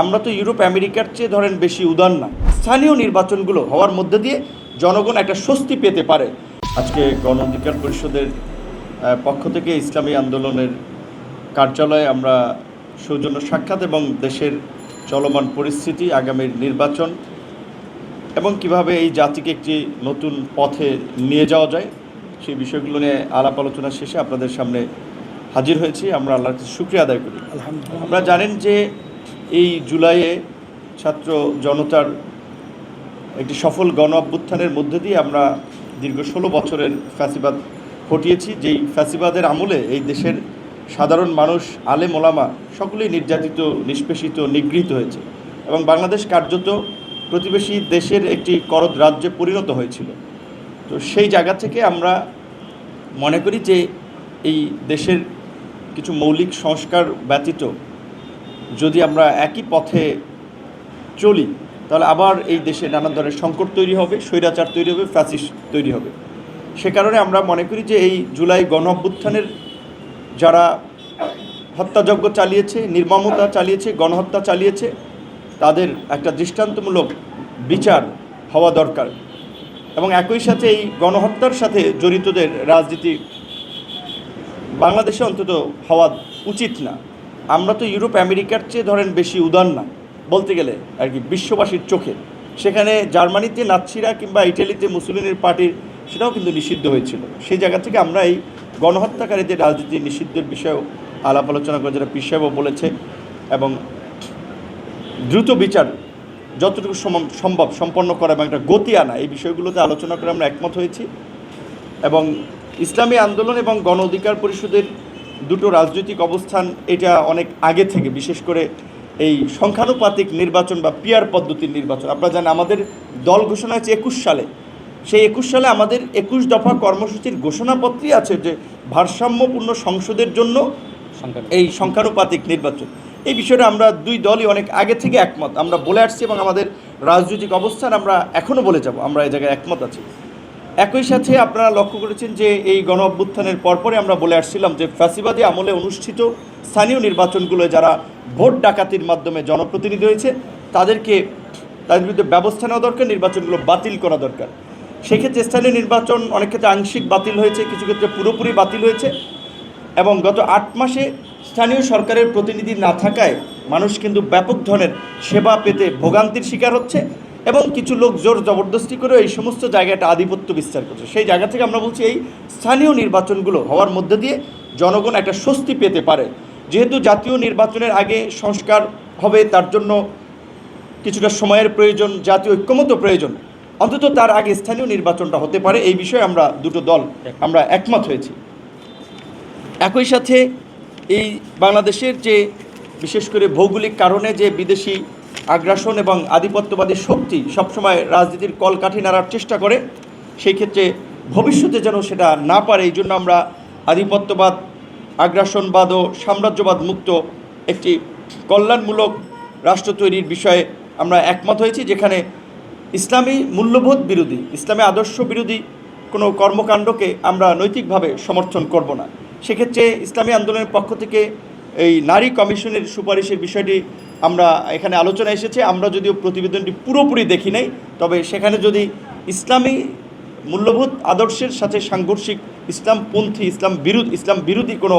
আমরা তো ইউরোপ আমেরিকার চেয়ে ধরেন বেশি উদার না। স্থানীয় নির্বাচনগুলো হওয়ার মধ্যে দিয়ে জনগণ একটা স্বস্তি পেতে পারে। আজকে গণ অধিকার পরিষদের পক্ষ থেকে ইসলামী আন্দোলনের কার্যালয়ে আমরা সৌজন্য সাক্ষাৎ এবং দেশের চলমান পরিস্থিতি আগামীর নির্বাচন এবং কীভাবে এই জাতিকে একটি নতুন পথে নিয়ে যাওয়া যায় সেই বিষয়গুলো নিয়ে আলাপ আলোচনা শেষে আপনাদের সামনে হাজির হয়েছি। আমরা আল্লাহর কাছে শুক্রিয়া আদায় করি। আপনারা জানেন যে এই জুলাইয়ে ছাত্র জনতার একটি সফল গণ অভ্যুত্থানের মধ্যে দিয়ে আমরা দীর্ঘ ষোলো বছরের ফ্যাসিবাদ ঘটিয়েছি যেই ফ্যাসিবাদের আমলে এই দেশের সাধারণ মানুষ আলে মোলামা সকলেই নির্যাতিত, নিষ্পেষিত, নিগৃহীত হয়েছে এবং বাংলাদেশ কার্যত প্রতিবেশী দেশের একটি করদ রাজ্যে পরিণত হয়েছিল। তো সেই জায়গা থেকে আমরা মনে করি যে এই দেশের কিছু মৌলিক সংস্কার ব্যতীত যদি আমরা একই পথে চলি, তাহলে আবার এই দেশে নানান ধরনের সংকট তৈরি হবে, স্বৈরাচার তৈরি হবে ফ্যাসিস তৈরি হবে। সে কারণে আমরা মনে করি যে এই জুলাই গণ অভ্যুত্থানের যারা হত্যাযজ্ঞ চালিয়েছে, নির্মমতা চালিয়েছে, গণহত্যা চালিয়েছে, তাদের একটা দৃষ্টান্তমূলক বিচার হওয়া দরকার। এবং একই সাথে এই গণহত্যার সাথে জড়িতদের রাজনীতি বাংলাদেশে অন্তত হওয়া উচিত না। আমরা তো ইউরোপ, আমেরিকার চেয়ে ধরেন বেশি উদার না। বলতে গেলে আর কি বিশ্ববাসীর চোখে। সেখানে জার্মানিতে নাৎসিরা কিংবা ইটালিতে মুসলিনের পার্টির সেটাও কিন্তু নিষিদ্ধ হয়েছিল। সেই জায়গা থেকে আমরা এই গণহত্যাকারীদের রাজনীতি নিষিদ্ধের বিষয়েও আলাপ আলোচনা করে যেটা পিসাবও বলেছে এবং দ্রুত বিচার যতটুকু সম- সম্ভব সম্পন্ন করা এবং একটা গতি আনা, এই বিষয়গুলোতে আলোচনা করে আমরা একমত হয়েছি। এবং ইসলামী আন্দোলন এবং গণ অধিকার পরিষদের দুটো রাজনৈতিক অবস্থান এটা অনেক আগে থেকে বিশেষ করে এই সংখ্যানুপাতিক নির্বাচন বা পিয়ার পদ্ধতির নির্বাচন। আপনারা জানেন আমাদের দল ঘোষণা হয়েছে একুশ সালে। সেই একুশ সালে আমাদের একুশ দফা কর্মসূচির ঘোষণাপত্রই আছে যে ভারসাম্যপূর্ণ সংসদের জন্য এই সংখ্যানুপাতিক নির্বাচন। এই বিষয়টা আমরা দুই দলই অনেক আগে থেকে একমত। আমরা বলে আসছি এবং আমাদের রাজনৈতিক অবস্থান আমরা এখনও বলে যাব। আমরা এই জায়গায় একমত আছি। একই সাথে আপনারা লক্ষ্য করেছেন যে এই গণ অভ্যুত্থানের পরপরে আমরা বলে আসছিলাম যে ফ্যাসিবাদী আমলে অনুষ্ঠিত স্থানীয় নির্বাচনগুলো যারা ভোট ডাকাতির মাধ্যমে জনপ্রতিনিধি হয়েছে, তাদেরকে তাদের বিরুদ্ধে ব্যবস্থা নেওয়া দরকার, নির্বাচনগুলো বাতিল করা দরকার। সেক্ষেত্রে স্থানীয় নির্বাচন অনেক ক্ষেত্রে আংশিক বাতিল হয়েছে, কিছু ক্ষেত্রে পুরোপুরি বাতিল হয়েছে এবং গত আট মাসে স্থানীয় সরকারের প্রতিনিধি না থাকায় মানুষ কিন্তু ব্যাপক ধরনের সেবা পেতে ভোগান্তির শিকার হচ্ছে। এবং কিছু লোক জোর জবরদস্তি করে এই সমস্ত জায়গাটা আধিপত্য বিস্তার করছে। সেই জায়গা থেকে আমরা বলছি এই স্থানীয় নির্বাচনগুলো হওয়ার মধ্যে দিয়ে জনগণ একটা স্বস্তি পেতে পারে। যেহেতু জাতীয় নির্বাচনের আগে সংস্কার হবে, তার জন্য কিছুটা সময়ের প্রয়োজন, জাতীয় ঐক্যমত প্রয়োজন। অন্তত তার আগে স্থানীয় নির্বাচনটা হতে পারে, এই বিষয়ে আমরা দুটো দল, আমরা একমত হয়েছি। একই সাথে এই বাংলাদেশের যে, বিশেষ করে ভৌগোলিক কারণে যে বিদেশি আগ্রাসন এবং আধিপত্যবাদী শক্তি সবসময় রাজনীতির কলকাঠি নাড়ার চেষ্টা করে, সেই ক্ষেত্রে ভবিষ্যতে যেন সেটা না পারে, এই জন্য আমরা আধিপত্যবাদ, আগ্রাসনবাদ ও সাম্রাজ্যবাদ মুক্ত একটি কল্যাণমূলক রাষ্ট্র তৈরির বিষয়ে আমরা একমত হয়েছি, যেখানে ইসলামী মূল্যবোধ বিরোধী, ইসলামী আদর্শ বিরোধী কোনো কর্মকাণ্ডকে আমরা নৈতিকভাবে সমর্থন করব না। সেক্ষেত্রে ইসলামী আন্দোলনের পক্ষ থেকে এই নারী কমিশনের সুপারিশের বিষয়টি আমরা এখানে আলোচনা এসেছে আমরা যদিও প্রতিবেদনটি পুরোপুরি দেখি নাই তবে সেখানে যদি ইসলামী মূল্যবোধ আদর্শের সাথে সাংঘর্ষিক ইসলামপন্থী ইসলাম বিরোধ ইসলাম বিরোধী কোনো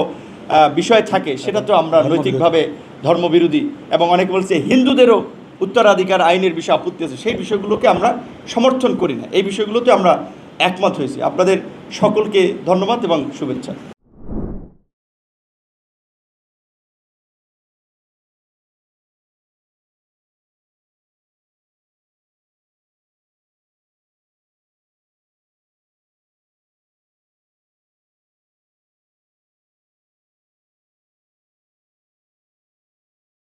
বিষয় থাকে সেটা তো আমরা নৈতিকভাবে ধর্মবিরোধী। এবং অনেকে বলছে হিন্দুদেরও উত্তরাধিকার আইনের বিষয়ে আপত্তি আছে সেই বিষয়গুলোকে আমরা সমর্থন করি না। এই বিষয়গুলোতে আমরা একমত হয়েছি। আপনাদের সকলকে ধন্যবাদ এবং শুভেচ্ছা।